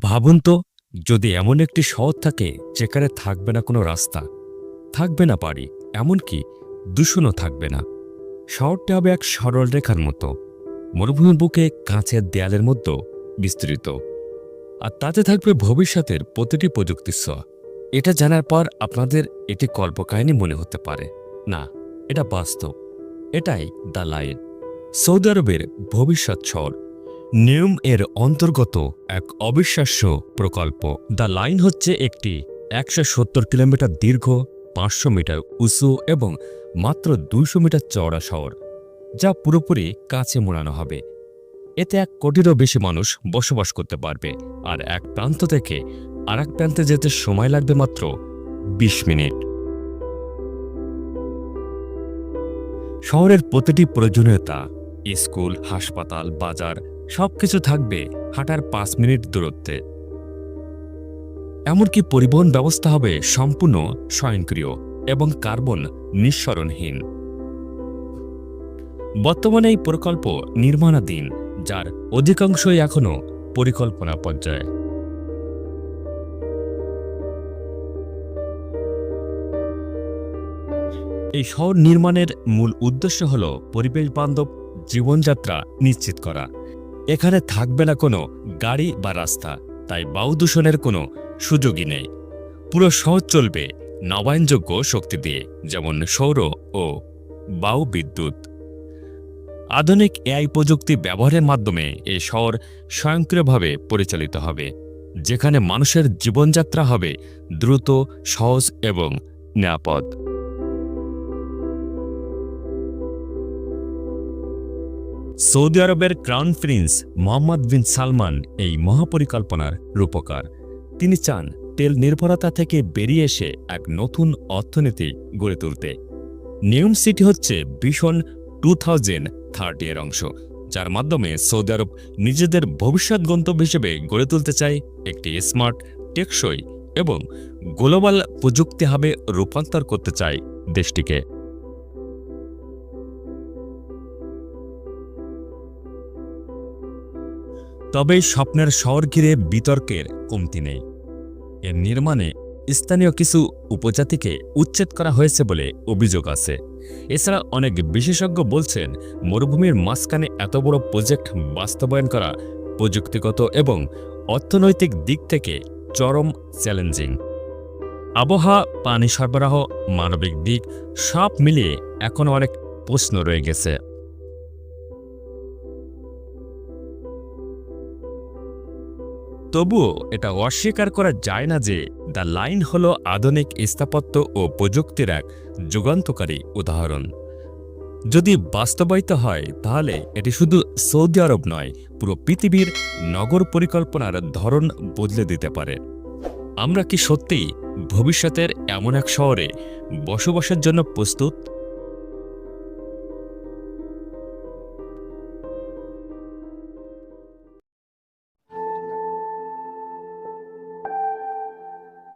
ভাবুন তো, যদি এমন একটি শহর থাকে যেখানে থাকবে না কোনো রাস্তা, থাকবে না বাড়ি, এমনকি দূষণও থাকবে না। শহরটি হবে এক সরল রেখার মতো, মরুভূমির বুকে কাঁচের দেয়ালের মধ্যে বিস্তৃত। আর তাতে থাকবে ভবিষ্যতের প্রতিটি প্রযুক্তির ছোঁয়া। এটা জানার পর আপনাদের এটি কল্পকাহিনী মনে হতে পারে। না, এটা বাস্তব। এটাই দ্য লাইন। সৌদি আরবের ভবিষ্যৎ শহর। নিয়ম এর অন্তর্গত এক অবিশ্বাস্য প্রকল্প। দ্য লাইন হচ্ছে একটি একশো সত্তর কিলোমিটার দীর্ঘ, পাঁচশো মিটার উঁচু এবং মাত্র দুইশো মিটার চওড়া শহর, যা পুরোপুরি কাছে মোড়ানো হবে। এতে এক কোটিরও বেশি মানুষ বসবাস করতে পারবে আর এক প্রান্ত থেকে আর এক প্রান্তে যেতে সময় লাগবে মাত্র ২০ মিনিট। শহরের প্রতিটি প্রয়োজনীয়তা, স্কুল, হাসপাতাল, বাজার সবকিছু থাকবে হাঁটার পাঁচ মিনিট দূরত্বে। এমনকি পরিবহন ব্যবস্থা হবে সম্পূর্ণ স্বয়ংক্রিয় এবং কার্বন নিঃসরণহীন। বর্তমানে এই প্রকল্প নির্মাণাধীন, যার অধিকাংশই এখনও পরিকল্পনা পর্যায়ে। এই শহর নির্মাণের মূল উদ্দেশ্য হল পরিবেশ বান্ধব জীবনযাত্রা নিশ্চিত করা। এখানে থাকবে না কোনো গাড়ি বা রাস্তা, তাই বায়ু দূষণের কোনো সুযোগই নেই। পুরো শহর চলবে নবায়নযোগ্য শক্তি দিয়ে, যেমন সৌর ও বায়ু বিদ্যুৎ। আধুনিক এআই প্রযুক্তি ব্যবহারের মাধ্যমে এই শহর স্বয়ংক্রিয়ভাবে পরিচালিত হবে, যেখানে মানুষের জীবনযাত্রা হবে দ্রুত, সহজ এবং নিরাপদ। সৌদি আরবের crown prince Mohammed bin Salman এই মহাপরিকল্পনার রূপকার। তিনি চান তেল নির্ভরতা থেকে বেরিয়ে এসে এক নতুন অর্থনীতি গড়ে তুলতে। নিউম সিটি হচ্ছে ভীষণ টু থাউজেন্ড থার্টি এর অংশ, যার মাধ্যমে সৌদি আরব নিজেদের ভবিষ্যৎ গন্তব্য হিসেবে গড়ে তুলতে চায় একটি স্মার্ট, টেকসই এবং গ্লোবাল প্রযুক্তি হাবে রূপান্তর করতে চায় দেশটিকে। তবে স্বপ্নের শহর ঘিরে বিতর্কের কমতি নেই। এর নির্মাণে স্থানীয় কিছু উপজাতিকে উচ্ছেদ করা হয়েছে বলে অভিযোগ আছে। এছাড়া অনেক বিশেষজ্ঞ বলছেন, মরুভূমির মাঝখানে এত বড় প্রজেক্ট বাস্তবায়ন করা প্রযুক্তিগত এবং অর্থনৈতিক দিক থেকে চরম চ্যালেঞ্জিং। আবহাওয়া, পানি সরবরাহ, মানবিক দিক সব মিলিয়ে এখনও অনেক প্রশ্ন রয়ে গেছে। তবুও এটা অস্বীকার করা যায় না যে দ্য লাইন হল আধুনিক স্থাপত্য ও প্রযুক্তির এক যুগান্তকারী উদাহরণ। যদি বাস্তবায়িত হয়, তাহলে এটি শুধু সৌদি আরব নয়, পুরো পৃথিবীর নগর পরিকল্পনার ধরন বদলে দিতে পারে। আমরা কি সত্যিই ভবিষ্যতের এমন এক শহরে বসবাসের জন্য প্রস্তুত?